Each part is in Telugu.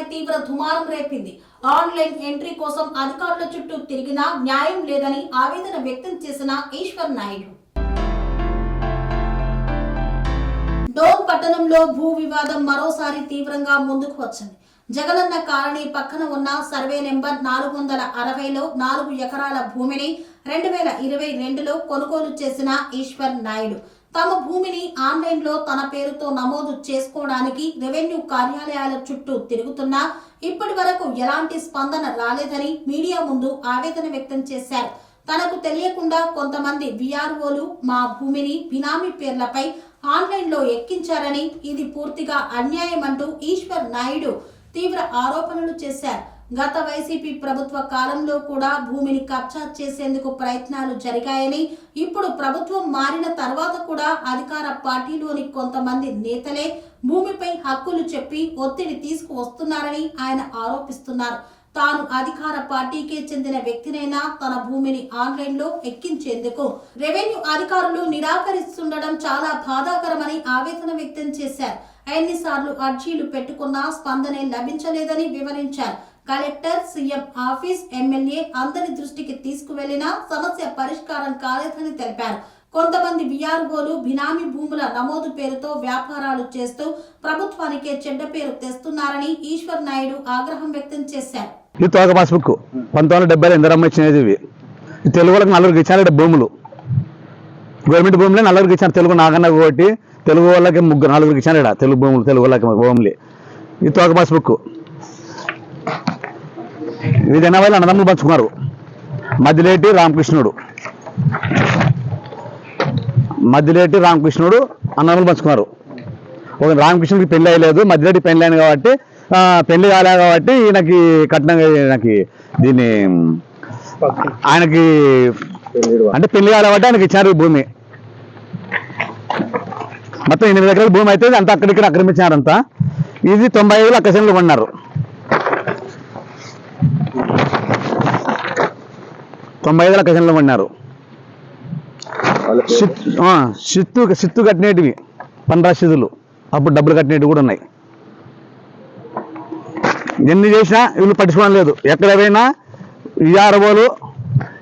మరోసారి తీవ్ర దుమారం రేపింది. ఆన్లైన్ ఎంట్రీ కోసం అధికారుల చుట్టూ తిరిగినా న్యాయం లేదని ఆవేదన వ్యక్తం చేసిన ఈశ్వర్ నాయుడు. డోన్ పట్టణంలో భూ వివాదం మరోసారి తీవ్రంగా ముందుకు వచ్చింది. జగనన్న కాలనీ పక్కన ఉన్న సర్వే నెంబర్ నాలుగు వందల అరవైలో నాలుగు ఎకరాల భూమిని రెండు వేల ఇరవై రెండులో కొనుగోలు చేసిన ఈశ్వర్ నాయుడు. తమ భూమిని ఆన్లైన్లో తన పేరుతో నమోదు చేసుకోవడానికి రెవెన్యూ కార్యాలయాల చుట్టూ తిరుగుతున్నా ఇప్పటి వరకు ఎలాంటి స్పందన రాలేదని మీడియా ముందు ఆవేదన వ్యక్తం చేశారు. తనకు తెలియకుండా కొంతమంది విఆర్ఓలు మా భూమిని బినామీ పేర్లపై ఆన్లైన్లో ఎక్కించారని ఇది పూర్తిగా అన్యాయం అంటూ ఈశ్వర్ నాయుడు తీవ్ర ఆరోపణలు చేశారు. గత వైసీపీ ప్రభుత్వ కాలంలో కూడా భూమిని కబ్జా చేసేందుకు ప్రయత్నాలు జరిగాయని ఇప్పుడు ప్రభుత్వం మారిన తర్వాత కూడా అధికార పార్టీలోని కొంతమంది నేతలే భూమిపై హక్కులు చెప్పి ఒత్తిడి తీసుకువస్తున్నారని ఆయన ఆరోపిస్తున్నారు. తాను అధికార పార్టీకే చెందిన వ్యక్తినైనా తన భూమిని ఆన్లైన్లో ఎక్కించేందుకు రెవెన్యూ అధికారులు నిరాకరిస్తుండడం చాలా బాధాకరమని ఆవేదన వ్యక్తం చేశారు. ఎన్నిసార్లు అర్జీలు పెట్టుకున్నా స్పందనే లభించలేదని వివరించారు. కలెక్టర్ సీఎం ఆఫీస్ ఎమ్మెల్యే అందరి దృష్టికి తీసుకువెళ్ళినా సమస్య పరిష్కారం కాలేదని తెలిపారు. కొంతమంది విఆర్ఓలు బినామీ భూముల నమోదు పేరుతో వ్యాపారాలు చేస్తూ ప్రభుత్వానికే చెడ్డ పేరు తెస్తున్నారని ఈశ్వర్ నాయుడు ఆగ్రహం వ్యక్తం చేశారు. ఈ తోక పాస్బుక్ పంతొమ్మిది వందల డెబ్బై ఇందిరమ్మ ఇచ్చినది ఇవి తెలుగు వాళ్ళకి నలుగురికి ఇచ్చారు భూములు. గవర్నమెంట్ భూములే నలుగురికి ఇచ్చారు. తెలుగు నాగన్న ఒకటి తెలుగు వాళ్ళకి ముగ్గురు నలుగురికి ఇచ్చారు ఇక్కడ. తెలుగు భూములు తెలుగు వాళ్ళకి భూములు. ఈ తోక పాస్బుక్ ఇది వాళ్ళు అన్నదమ్ములు పంచుకున్నారు. మధ్యలేటి రామకృష్ణుడు. మధ్యలేటి రామకృష్ణుడు అన్నదమ్ములు పంచుకున్నారు. ఒక రామకృష్ణుడికి పెళ్ళి అయ్యలేదు మద్దిలేటి పెళ్ళి అయింది కాబట్టి పెళ్ళి కాలే కాబట్టి ఈయనకి కట్నంగా ఈయనకి దీన్ని ఆయనకి అంటే పెళ్ళి కాలే కాబట్టి ఆయనకి ఇచ్చారు ఈ భూమి. మొత్తం ఎనిమిది ఎకరాల భూమి అయితే అంతా అక్కడిక్కడ ఆక్రమించారంతా ఇది తొంభై ఐదు లక్షలు కొన్నారు. తొంభై ఐదు లక్షలు కొన్నారు సిత్- ఆ, సిత్తు సిత్తు కట్టినటివి పని రసీదులు. అప్పుడు డబ్బులు కట్టినవి కూడా ఉన్నాయి. ఎన్ని చేసినా వీళ్ళు పట్టించుకోవడం లేదు. ఎక్కడ పోయినా ఈఆర్ఓలు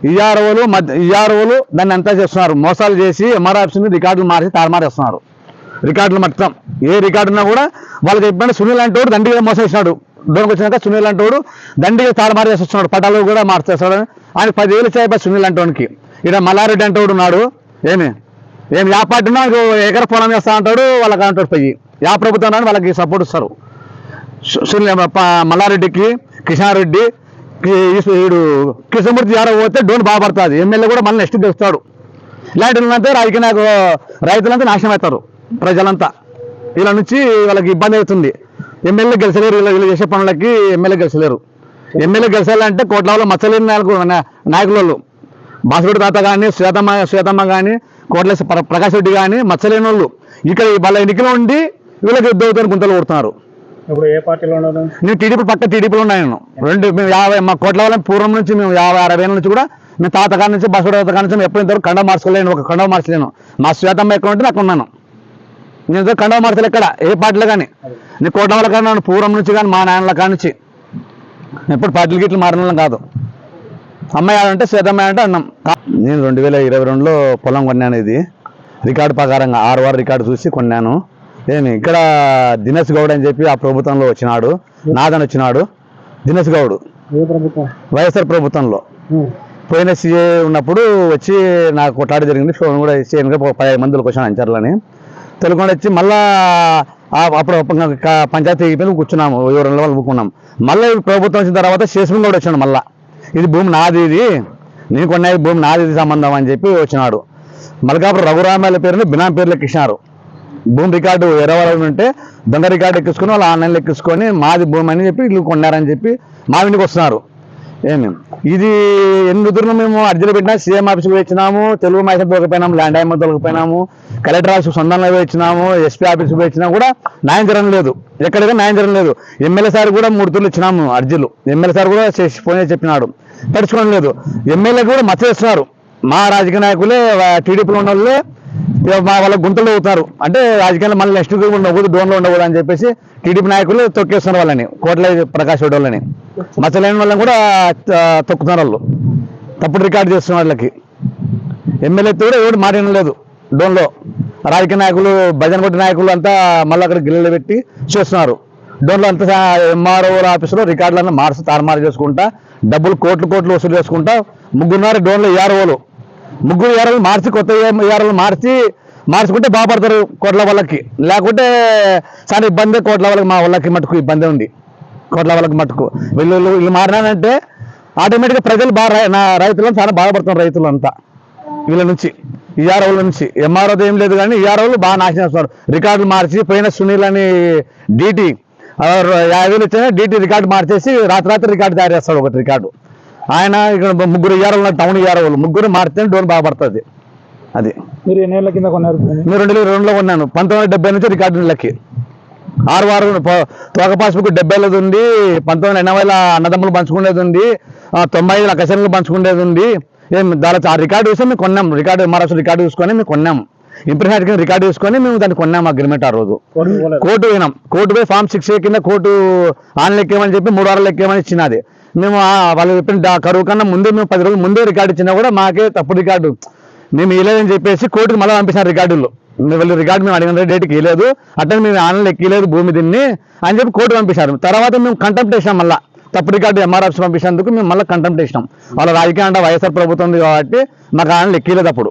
ఈఆర్ఓలు మధ్య ఈఆర్ఓలు దాన్ని అంతా చేస్తున్నారు. మోసాలు చేసి ఎంఆర్ ఆఫీస్ని రికార్డులు మార్చి తారుమారేస్తున్నారు రికార్డులు మొత్తం ఏ రికార్డు ఉన్నా కూడా వాళ్ళకి ఇబ్బంది సునీల్ అంటే వాడు దండిగా మోసం చేసినాడు. దూరంకి వచ్చినాక సునీల్ అంటే దండిగా తారుమారు చేసి వస్తున్నాడు. పటాలు కూడా మార్చేస్తాడు. ఆయన పదివేలు ఇచ్చాయి సునీల్ అంటోనికి. ఇక్కడ మల్లారెడ్డి అంటే ఉన్నాడు. ఏమి? ఏం యా పార్టీ ఉన్నా ఎకర పొలం చేస్తా అంటాడు వాళ్ళకి అంటాడు పోయి. యా ప్రభుత్వం అని వాళ్ళకి సపోర్ట్ ఇస్తారు. సునీల్ మల్లారెడ్డికి కిషన్ రెడ్డి కి- వీడు కృష్ణమూర్తి యాదవ్ పోతే డోన్ బాగుపడుతుంది ఎమ్మెల్యే కూడా మళ్ళీ నెక్స్ట్ గెలుస్తాడు. ఇలాంటి వాళ్ళంతా రాజకీయ నాకు రైతులంతా నాశనం అవుతారు. ప్రజలంతా. వీళ్ళ నుంచి వాళ్ళకి ఇబ్బంది అవుతుంది. ఎమ్మెల్యే గెలిచలేరు వీళ్ళు వీళ్ళు చేసే పనులకి ఎమ్మెల్యే గెలిచలేరు. ఎమ్మెల్యే గెలిచాలంటే కోట్లలో మచ్చలేని నాయకులు నాయకుల వాళ్ళు బాసురెడ్డి తాత కానీ శ్వేతమ్మ శ్వేతమ్మ కానీ కోట్ల ప్ర- ప్రకాష్ రెడ్డి కానీ మచ్చలేని వాళ్ళు ఇక్కడ వాళ్ళ ఎన్నికలో ఉండి వీళ్ళకి యుద్ధవుతారు గుంతలు కొడుతున్నారు. ఇప్పుడు ఏ పార్టీలో నేను టీడీపీ పక్క టీడీపీలో ఉన్నాయి నేను. రెండు మేము యాభై మా కోట్ల వాళ్ళ పూర్వం నుంచి మేము యాభై అరవై ఏళ్ళ నుంచి కూడా మేము తాత కాడ నుంచి బస్సు తాత కాడ నుంచి మేము ఎప్పుడు ఇంతవరకు కండ మార్చుకోలేను ఒక కండ మార్చలేను. మా శ్వేతమ్మ ఎక్కడ ఉంటే అక్కడ ఉన్నాను. నేను ఇంతవరకు కండ మార్చలే ఎక్కడ ఏ పార్టీలో కానీ. నేను కోట్ల వాళ్ళ కానీ నన్ను పూర్వం నుంచి కానీ మా నాన్నల కాడ నుంచి. ఎప్పుడు పార్టీలు గిట్లు మారిన కాదు. అమ్మాయి అంటే శ్వేతమ్మ అంటే అన్నాం. నేను రెండు వేల ఇరవై రెండులో పొలం కొన్నాను ఇది. రికార్డు ప్రకారంగా ఆరు వారు రికార్డు చూసి కొన్నాను. ఏమి ఇక్కడ దినేష్ గౌడ్ అని చెప్పి ఆ ప్రభుత్వంలో వచ్చినాడు. నాదన్ వచ్చినాడు. దినేష్ గౌడ్. వైఎస్ఆర్ ప్రభుత్వంలో. పోయిన సీఏ ఉన్నప్పుడు వచ్చి నాకు కొట్లాడి జరిగింది. ఫోన్ కూడా సీఎన్గా పదిహేను మందికి వచ్చాను అంచర్లని. తెలుగుకొని వచ్చి మళ్ళా అప్పుడు పంచాయతీ అయిపోయింది కూర్చున్నాము ఎవరు రెండు వాళ్ళు కూర్చున్నాం మళ్ళీ ప్రభుత్వం వచ్చిన తర్వాత శేషం కూడా వచ్చాడు మళ్ళా. ఇది భూమి నాది ఇది నేను కొన్న ఈ భూమి నాది ఇది సంబంధం అని చెప్పి వచ్చినాడు. మల్కాపురం రఘురామాల పేరుని బినాం పేర్లు ఎక్కించినారు భూమి రికార్డు ఎరవరం ఉంటే దొంగ రికార్డు ఎక్కించుకొని వాళ్ళు ఆన్లైన్లో ఎక్కించుకొని మాది భూమి అని చెప్పి ఇల్లు కొన్నారని చెప్పి మా ఇంటికి వస్తున్నారు. ఏమేం? ఇది ఎన్ని కుదిరిన మేము అర్జీలు పెట్టినా సీఎం ఆఫీస్కి వచ్చినాము తెలుగు మైసప్ దొరికిపోయినాము ల్యాండ్ ఐఎం దొరికిపోయినాము కలెక్టర్ ఆఫీస్ సొంతంలో వచ్చినాము ఎస్పీ ఆఫీస్కి వచ్చినా కూడా న్యాయం జరగడం లేదు. ఎక్కడిగా న్యాయం జరగడం లేదు ఎమ్మెల్యే సార్ కూడా మూడు తూర్లు ఇచ్చినాము అర్జీలు. ఎమ్మెల్యే సార్ కూడా చేసి ఫోన్ చేసి చెప్పినాడు. పడుచుకోవడం లేదు. ఎమ్మెల్యే కూడా మచ్చ చేస్తున్నారు మా రాజకీయ నాయకులే టీడీపీలో ఉన్న వాళ్ళే మా వాళ్ళ గుంతలు అవుతారు అంటే రాజకీయాలు మళ్ళీ నెక్స్ట్ ఉండకూడదు డోన్లో ఉండకూడదు అని చెప్పేసి టీడీపీ నాయకులు తొక్కేస్తున్నారు వాళ్ళని కోట్ల ప్రకాష్ వాళ్ళని. మచ్చలేని వాళ్ళని కూడా తొక్కుతున్నారు వాళ్ళు. తప్పుడు రికార్డు చేస్తున్న వాళ్ళకి. ఎమ్మెల్యే కూడా ఎవరు మాట్లాడలేదు డోన్లో. రాజకీయ నాయకులు భజన కొట్టి నాయకులు అంతా మళ్ళీ అక్కడ గిల్లలు పెట్టి చేస్తున్నారు. డోన్లో అంతా ఎంఆర్ఓల ఆఫీసులో రికార్డులన్నీ మార్చి తారుమారు చేసుకుంటా డబ్బులు కోట్లు కోట్లు వసూలు చేసుకుంటా ముగ్గురున్నారు డోన్లో ఏఆర్ఓలు ముగ్గురు ఏఆర్ఓలు మార్చి కొత్త ఏఆర్ఓలు మార్చి మార్చుకుంటే బాగుపడతారు కోట్ల వాళ్ళకి. లేకుంటే చాలా ఇబ్బంది కోట్ల వాళ్ళకి మా వాళ్ళకి మటుకు ఇబ్బంది ఉంది. కోట్ల వాళ్ళకి మటుకు. వీళ్ళు వీళ్ళు మారినారంటే ఆటోమేటిక్గా ప్రజలు బాగా రై- నా రైతులను చాలా బాధపడుతున్నారు రైతులు అంతా వీళ్ళ నుంచి ఈఆర్ఓల నుంచి. ఎంఆర్ఓ ఏం లేదు కానీ ఈఆర్ఓలు బాగా నాశనం చేస్తున్నారు. రికార్డులు మార్చి పోయిన సునీల్ అని డీటీ యాభై వేలు ఇచ్చిన డీటీ రికార్డు మార్చేసి రాత్రి రాత్రి రికార్డు తయారు చేస్తాడు ఒకటి రికార్డు. ఆయన ఇక్కడ ముగ్గురు ఈఆర్ఓలు టౌన్ ఈఆర్ఓలు ముగ్గురు మారితే డోన్ బాగా పడుతుంది. అది. మీరు ఎన్ని ఏళ్ళ కింద కొన్నారు? నేను రెండు వేల రెండులో ఉన్నాను పంతొమ్మిది వందల డెబ్బై నుంచి రికార్డు లెక్కి. ఆరు వారు తోక పాస్బుక్ డెబ్బైలది ఉంది పంతొమ్మిది వందల ఎనభైల అన్నదమ్ములు పంచుకునేది ఉంది తొంభై ఐదు అకసన్లు పంచుకునేది ఉంది. ఏం దాని ఆ రికార్డు చూసి మేము కొన్నాం. రికార్డు ఎంఆర్ఎస్ రికార్డు చూసుకొని మేము కొన్నాం. ఇంప్రెషన్ కింద రికార్డు చూసుకొని మేము దాన్ని కొన్నాం అగ్రిమెంట్ ఆ రోజు. కోర్టు పోయినాం. కోర్టు పోయి ఫామ్ సిక్స్ కింద కోర్టు ఆన్లైన్ ఎక్కేమని చెప్పి మూడు వారాలు ఎక్కేమని ఇచ్చినది మేము వాళ్ళు చెప్పిన కరువు కన్నా ముందే మేము పది రోజులు ముందే రికార్డు ఇచ్చినా కూడా మాకే తప్పు రికార్డు. మేము ఇవ్వలేదని చెప్పేసి కోర్టుకు మళ్ళీ పంపించారు రికార్డులు. వెళ్ళి రికార్డు మేము అడిగిన డేట్కి ఇవ్వలేదు అట్లా మేము ఆన్లైన్ ఎక్కలేదు భూమి దీన్ని అని చెప్పి కోర్టు పంపించారు. తర్వాత మేము కంటెంప్ట్ చేసాం మళ్ళీ. తప్పు రికార్డు ఎంఆర్ఎఫ్స్ పంపించినందుకు మేము మళ్ళీ కంటెంప్ట్ చేసినాం వాళ్ళ రాజకీయ అంటే వైఎస్ఆర్ ప్రభుత్వం ఉంది కాబట్టి మాకు ఆన్లైన్ ఎక్కలేదు అప్పుడు.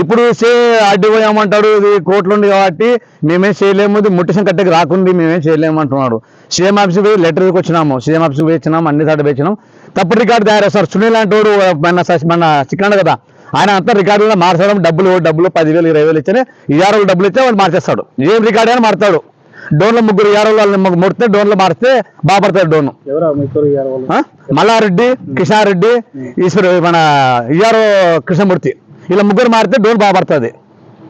ఇప్పుడు సే ఆర్డీఓ ఏమంటాడు ఇది కోర్టులు ఉంది కాబట్టి మేమేం చేయలేము ఇది ముట్టిసం కట్టేకి రాకుంది మేమేం చేయలేము అంటున్నాడు. సీఎం ఆఫీస్ పోయి లెటర్కి వచ్చినాము సీఎం ఆఫీస్కి పోయి ఇచ్చినాము అన్ని సార్లు వచ్చినాం తప్పుడు రికార్డు తయారు చేస్తారు సునీల్ అంటే వాడు మన మన చిక్కన కదా ఆయన అంతా రికార్డులో మార్చడం డబ్బులు డబ్బులు పదివేలు ఇరవై వేలు ఇచ్చిన ఇయారోలు డబ్బులు ఇస్తే వాడు మార్చేస్తాడు. ఏం రికార్డు అయినా మారుతాడు. డోన్లో ముగ్గురు ఇయారోలు వాళ్ళని ముడితే డోన్లో మారిస్తే బాగుపడతాడు డోన్? మల్లారెడ్డి కిషారెడ్డి ఈశ్వర్ మన ఇయారో కృష్ణమూర్తి. ఇలా ముగ్గురు మారితే డోర్ బాగుపడుతుంది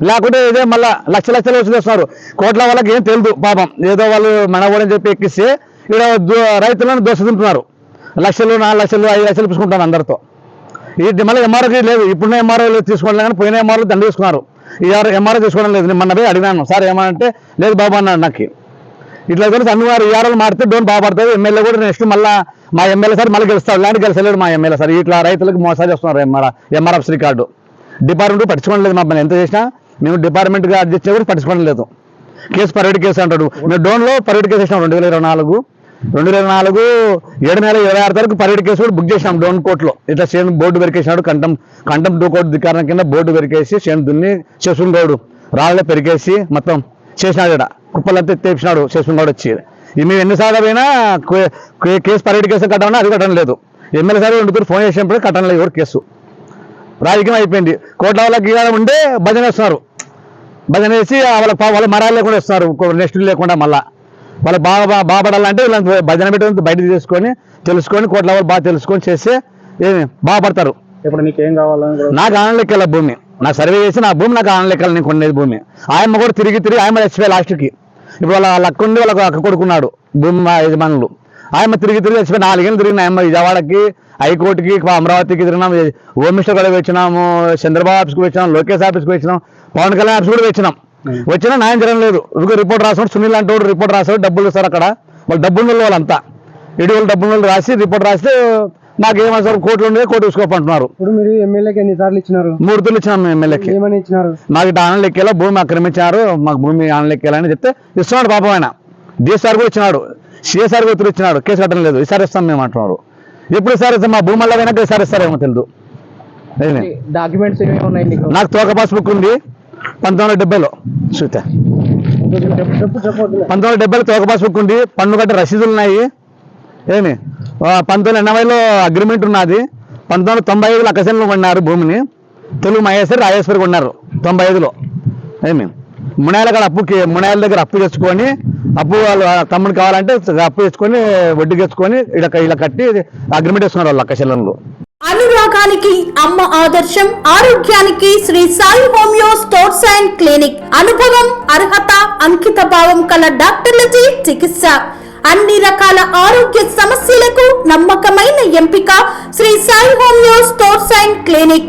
లేకుంటే ఇదే మళ్ళీ లక్ష లక్షలు వచ్చి చేస్తున్నారు కోట్ల వాళ్ళకి ఏం తెలియదు పాపం. ఏదో వాళ్ళు మన చెప్పి ఎక్కిస్తే ఇక్కడ దో- రైతులను దోషిస్తుంటున్నారు లక్షలు నాలుగు లక్షలు ఐదు లక్షలు తీసుకుంటాను అందరితో. ఇది మళ్ళీ ఎంఆర్ఓకి లేదు. ఇప్పుడున్న ఎంఆర్ఓలు తీసుకోవడం కానీ పోయిన ఎంఆర్ఓ దండ తీసుకున్నారు ఎవరు ఎంఆర్ఓ తీసుకోవడం లేదు. నేను మొన్న పోయి అడిగినాను. సార్ ఏమంటే లేదు బాబు అన్నాడు నాకు. ఇట్లా కలిసి అన్ని వారు ఈఆర్ఓలు మారితే డోన్ బాగుపడుతుంది ఎమ్మెల్యే కూడా నెక్స్ట్ మళ్ళీ మా ఎమ్మెల్యే సార్ మళ్ళీ గెలుస్తాడు. లాంటి గెలిచలేడు మా ఎమ్మెల్యే సార్. ఇట్లా రైతులకు మోసాలు చేస్తున్నారు ఎంఆర్ ఎంఆర్ఎఫ్ రికార్డు డిపార్ట్మెంట్ పట్టించుకోవడం లేదు మమ్మల్ని. ఎంత చేసినా మేము డిపార్ట్మెంట్గా అడ్జస్ట్ కూడా పట్టించుకోవడం లేదు. కేసు పరేడ్ కేసు అంటాడు. మేము డోన్లో పరేడ్ కేసు వేసినాం రెండు వేల ఇరవై నాలుగు. రెండు వేల నాలుగు ఏడు నెల ఇరవై ఆరు తారీఖు పరేడ్ కేసు కూడా బుక్ చేసినాం డోన్ కోర్టులో. ఇట్లా సేన్ బోర్డు పెరికేసినాడు కంటం కంటం టూ కోర్టు ధికారం కింద బోర్డు పెరికేసి చేను దున్ని శశున్ గౌడు రాళ్ళలో పెరికేసి మొత్తం చేసినాడు ఇక్కడ కుప్పలంతా తెప్పినాడు శశున్ గౌడ్ వచ్చి మేము ఎన్నిసార్లు పోయినా కేసు పరేడ్ కేసు కట్టమన్నా అది కట్టడం లేదు. ఎమ్మెల్యే సార్ రెండు ఫోన్ చేసినప్పుడు కట్టడం లేదు ఎవరు కేసు. రాజకీయం అయిపోయింది. కోట్ల వాళ్ళకి ఉండే భజన వేస్తున్నారు. భజన వేసి వాళ్ళకి పా- వాళ్ళ మరాలు లేకుండా ఇస్తున్నారు నెక్స్ట్ లేకుండా మళ్ళా. వాళ్ళకి బాగా బాగా బాగుపడాలంటే వీళ్ళని భజన పెట్టి బయట తీసుకొని తెలుసుకొని కోట్ల వాళ్ళు బాగా తెలుసుకొని చేస్తే ఏమి బాగుపడతారు ఇప్పుడు నీకేం కావాలని కూడా నాకు ఆనంద లెక్కల భూమి. నా సర్వే చేసి నా భూమి నాకు ఆనంద లెక్కలు నేను కొనేది భూమి. ఆయమ్మ కూడా తిరిగి తిరిగి ఆయమ్మ చచ్చిపోయి లాస్ట్కి. ఇప్పుడు వాళ్ళ వాళ్ళ అక్క ఉండి వాళ్ళకి అక్క కొడుకున్నాడు భూమి యజమానులు. ఆయమ్మ తిరిగి తిరిగి చచ్చిపోయి నాలుగేళ్ళు తిరిగిన ఆయమ్మ విజయవాడకి హైకోర్టుకి అమరావతికి తిరిగినాం హోమ్ మినిస్టర్ కూడా వచ్చినాము చంద్రబాబు ఆఫీస్కి వచ్చినాం లోకేష్ ఆఫీస్కి వచ్చినాం పవన్ కళ్యాణ్ ఆఫీస్ కూడా వచ్చినాం వచ్చినా న్యాయం జరగడం లేదు. రిపోర్ట్ రాసాడు సునీల్ అంటే రిపోర్ట్ రాసాడు డబ్బులు ఇస్తారు అక్కడ. వాళ్ళు డబ్బులు వాళ్ళంతా. ఇటు వాళ్ళు డబ్బులు రాసి రిపోర్ట్ రాస్తే మాకు ఏమవుతారు కోర్టులు ఉండే కోర్టు చూసుకోమంటున్నారు ఇప్పుడు మీరు ఎమ్మెల్యేకి ఎన్నిసార్లు ఇచ్చినారు? మూడు తూర్లు ఇచ్చినాం ఎమ్మెల్యేకి. ఏమని ఇచ్చినారు? మాకు ఆనలు ఎక్కేలా భూమి ఆక్రమించారు మాకు భూమి ఆనలు ఎక్కేయాలని చెప్తే ఇస్తున్నాడు పాపం ఆయన. డిఎస్ఆర్ కూడా ఇచ్చినాడు. సిఎస్ఆర్ కూడా ఇచ్చినాడు. కేసు కట్టడం లేదు. ఈసారి ఇస్తాం మేము అంటున్నారు. ఎప్పుడు ఇస్తాం మా భూమి వల్ల వెనక ఈసారి ఇస్తారేమో తెలియదు ఏమి? డాక్యుమెంట్స్ నీకు? తోక పాస్బుక్ ఉంది పంతొమ్మిది వందల డెబ్బైలో. చూస్తే. పంతొమ్మిది వందల డెబ్బైలో తోక పాస్బుక్ ఉంది పన్ను కట్టే రసీదులు ఉన్నాయి. ఏమి? పంతొమ్మిది ఎనభైలో అగ్రిమెంట్ ఉన్నది. పంతొమ్మిది వందల తొంభై ఐదులో అకసంలో కొన్నారు భూమిని. తెలుగు మహేశ్వరి రాజేశ్వరి కొన్నారు తొంభై ఐదులో. ఏమి? మునాయాల కాడ అప్పుకి మునాయాల దగ్గర అప్పు తెచ్చుకొని అప్పు వాళ్ళు తమ్ముడు కావాలంటే అప్పు తెచ్చుకొని వడ్డీ తెచ్చుకొని ఇలా ఇలా కట్టి అగ్రిమెంట్ వేసుకున్నారు వాళ్ళు అక్కశలంలో అనురాగానికి అమ్మ ఆదర్శం ఆరోగ్యానికి Shri Sai homeo stores and clinic. అనుభవం అర్హత అంకిత భావం కల డాక్టర్లచే చికిత్స. అన్ని రకాల ఆరోగ్య సమస్యలకు నమ్మకమైన ఎంపిక Shri Sai homeo stores and clinic.